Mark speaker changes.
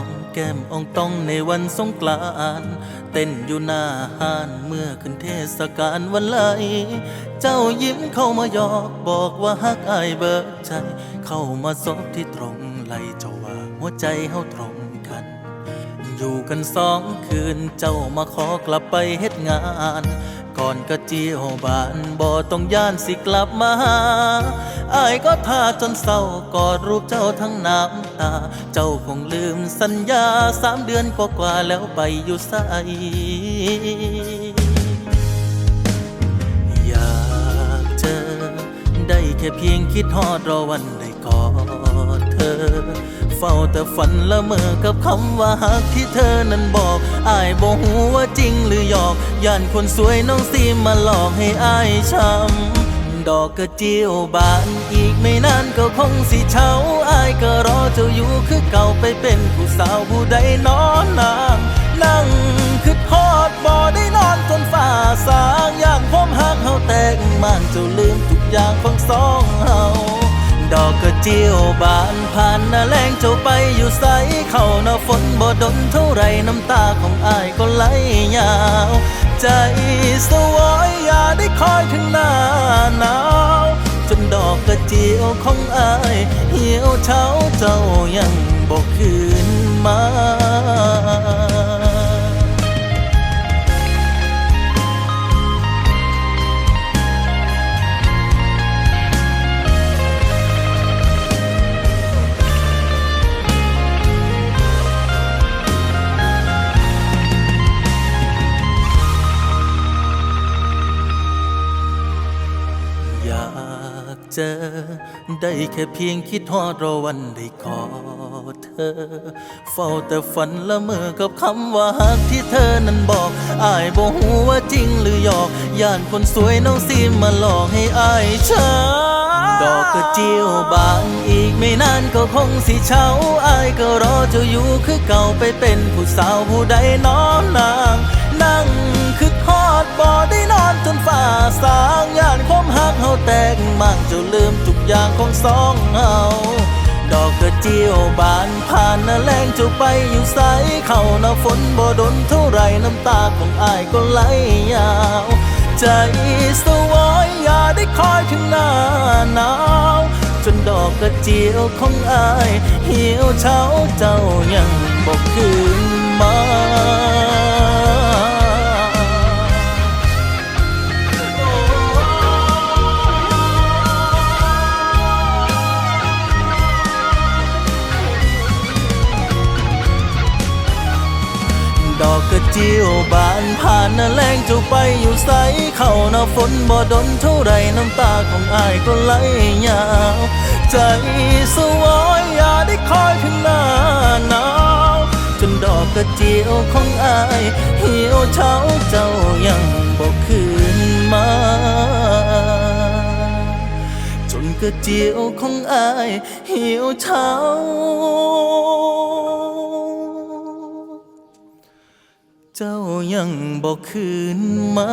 Speaker 1: องต้องในวันสงกรานต์เต้นอยู่หน้าห้านเมื่อขึ้นเทศกาลวันไหล เจ้ายิ้มเข้ามาหยอกบอกว่าฮักอายเบิดใจ เข้ามาซบที่ตรงไหลเจ้าว่าหัวใจเฮาตรงกัน อยู่กันสองคืนเจ้ามาขอกลับไปเฮ็ดงาน ก่อนกระเจียวบานบ่ต้องย่านสิกลับมาหาอายก็ท่าจนเศร้ากอดรูปเจ้าทั้งน้ำตา เจ้าคงลืมสัญญาสามเดือนกว่าๆแล้วไปอยู่ไสอยากเจอ ได้แค่เพียงคิดฮอดรอวันได้กอดเธอ เฝ้าแต่ฝันละเมอกับคำว่าหักที่เธอนั้นบอกอายบอกหูว่าจริงหรือหยอก ย่านคนสวยน้องซีมาหลอกให้อายช้ำดอกกระเจียวบานอีกไม่นานก็คงสิเช้าอายก็รอเจ้าอยู่คือเก่าไปเป็นผู้สาวผู้ใดนอนนางนั่งคือทอดบ่ได้นอนจนฝ่าสางอย่างพมหักเฮาแตกมันเจ้าลืมทุกอย่างของสองเฮาดอกกระเจียวบานผ่านหน้าแรงเจ้าไปอยู่ใสเข้าหน้าฝนบ่ดนเท่าไรน้ำตาของอายก็ไหลยาว ใจสวอยอย่าได้คอยถึงหน้าหนาว จนดอกกระเจียวของอาย เหี่ยวเฉาเจ้ายังบอกคืนมา เจอ ได้แค่เพียงคิดฮอดรอวันได้กอดเธอ เฝ้าแต่ฝันละเมอกับคำว่าหักที่เธอนั้นบอกอายบอกหูว่าจริงหรือหยอกย่านคนสวยน้องซีมาหลอกให้อายช้าดอกกระเจียวบานอีกไม่นานก็คงสิเช้าอายก็รอเจ้าอยู่คือเก่าไปเป็นผู้สาวผู้ใดน้องนาง นั่งคือทอดบ่ได้นอนจนฝ่าสางย่านความหักเฮาแตก จ้าลืมทุกอย่างของสองเฮาดอกกระเจียวบานผ่านหน้าแรงจ้าไปอยู่ใสเข้าหน้าฝนบ่ดนเท่าไรน้ำตาของอายก็ไหลยาว ใจสวอยอย่าได้คอยถึงหน้าหนาวจนดอกกระเจียวของอาย เหี่ยวเฉาเจ้ายังบอกคืนมา จียวบานผ่านน้าแรงเจ้าไปอยู่ใสเข้าหน้าฝนบ่ดนเท่าไรน้ำตาของอายก็ไหลยาว ใจสวอยอย่าได้คอยถึงหน้าหนาวจนดอกกระเจียวของอายเหี่ยวเฉาเจ้ายังบอกคืนมา จนกระเจียวของอายเหี่ยวเฉา เจ้ายังบอกคืนมา